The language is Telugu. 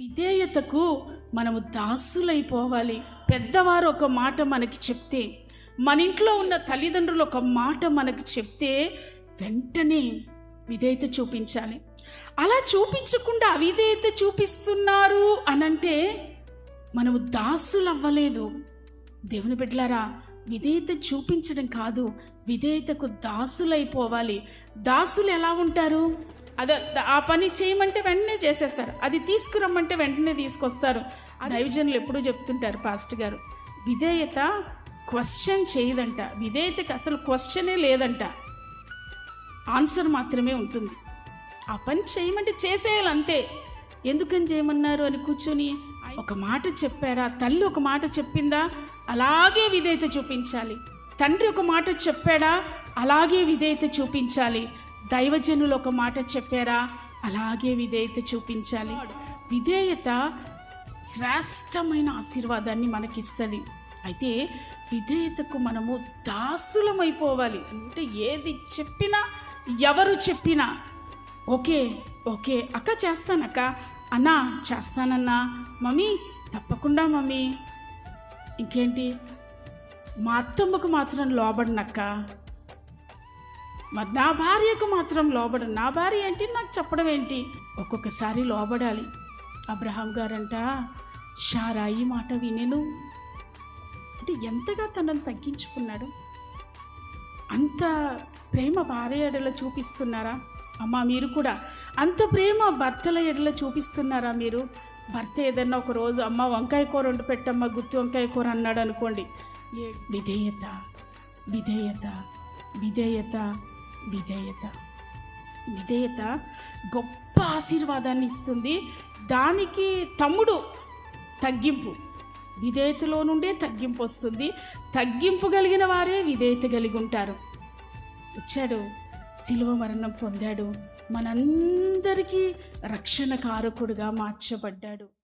విధేయతకు మనము దాసులైపోవాలి. పెద్దవారు ఒక మాట మనకి చెప్తే మన ఇంట్లో ఉన్న తల్లిదండ్రులు ఒక మాట మనకు చెప్తే వెంటనే విధేయత చూపించాలి. అలా చూపించకుండా అవిధేయత చూపిస్తున్నారు అనంటే మనము దాసులు అవ్వలేదు దేవుని బిడ్డలారా విధేయత చూపించడం కాదు విధేయతకు దాసులైపోవాలి. దాసులు ఎలా ఉంటారు? అదే ఆ పని చేయమంటే వెంటనే చేసేస్తారు. అది తీసుకురమ్మంటే వెంటనే తీసుకొస్తారు. ఆ దైవజనులు ఎప్పుడూ చెప్తుంటారు పాస్టర్ గారు. విధేయత క్వశ్చన్ చేయదంట. విధేయతకి అసలు క్వశ్చనే లేదంట. ఆన్సర్ మాత్రమే ఉంటుంది. ఆ పని చేయమంటే చేసేయాలి అంతే. ఎందుకని చేయమన్నారు అని కూర్చొని ఒక మాట చెప్పారా? తల్లి ఒక మాట చెప్పిందా? అలాగే విధేయత చూపించాలి. తండ్రి ఒక మాట చెప్పాడా? అలాగే విధేయత చూపించాలి. దైవజనులు ఒక మాట చెప్పారా? అలాగే విధేయత చూపించాలి. విధేయత శ్రేష్టమైన ఆశీర్వాదాన్ని మనకిస్తుంది. అయితే విధేయతకు మనము దాసులమైపోవాలి. అంటే ఏది చెప్పినా ఎవరు చెప్పినా ఓకే ఓకే అక్క చేస్తానక్క అన్నా చేస్తానన్నా. మమ్మీ తప్పకుండా మమ్మీ. ఇంకేంటి? మా అత్తమ్మకు మాత్రం లోబడినక్క. మరి నా భార్యకు మాత్రం లోబడ నా భార్య ఏంటి? నాకు చెప్పడం ఏంటి? ఒక్కొక్కసారి లోబడాలి. అబ్రహాం గారంట షారాయి మాట వినెను. అంటే ఎంతగా తనను తగ్గించుకున్నాడు? అంత ప్రేమ భార్య ఎడల చూపిస్తున్నారా? అమ్మ మీరు కూడా అంత ప్రేమ భర్తల ఎడల చూపిస్తున్నారా మీరు? భర్త ఏదన్నా ఒక రోజు అమ్మ వంకాయ కూర వండి పెట్టమ్మ గుత్తి వంకాయ కూర అన్నాడు అనుకోండి విధేయత విధేయత విధేయత. విధేయత. విధేయత గొప్ప ఆశీర్వాదాన్ని ఇస్తుంది. దానికి తమ్ముడు తగ్గింపు. విధేయతలో నుండే తగ్గింపు వస్తుంది. తగ్గింపు కలిగిన వారే విధేయత కలిగి ఉంటారు. వచ్చాడు. శిలువ మరణం పొందాడు. మనందరికీ రక్షణ కారకుడుగా మార్చబడ్డాడు.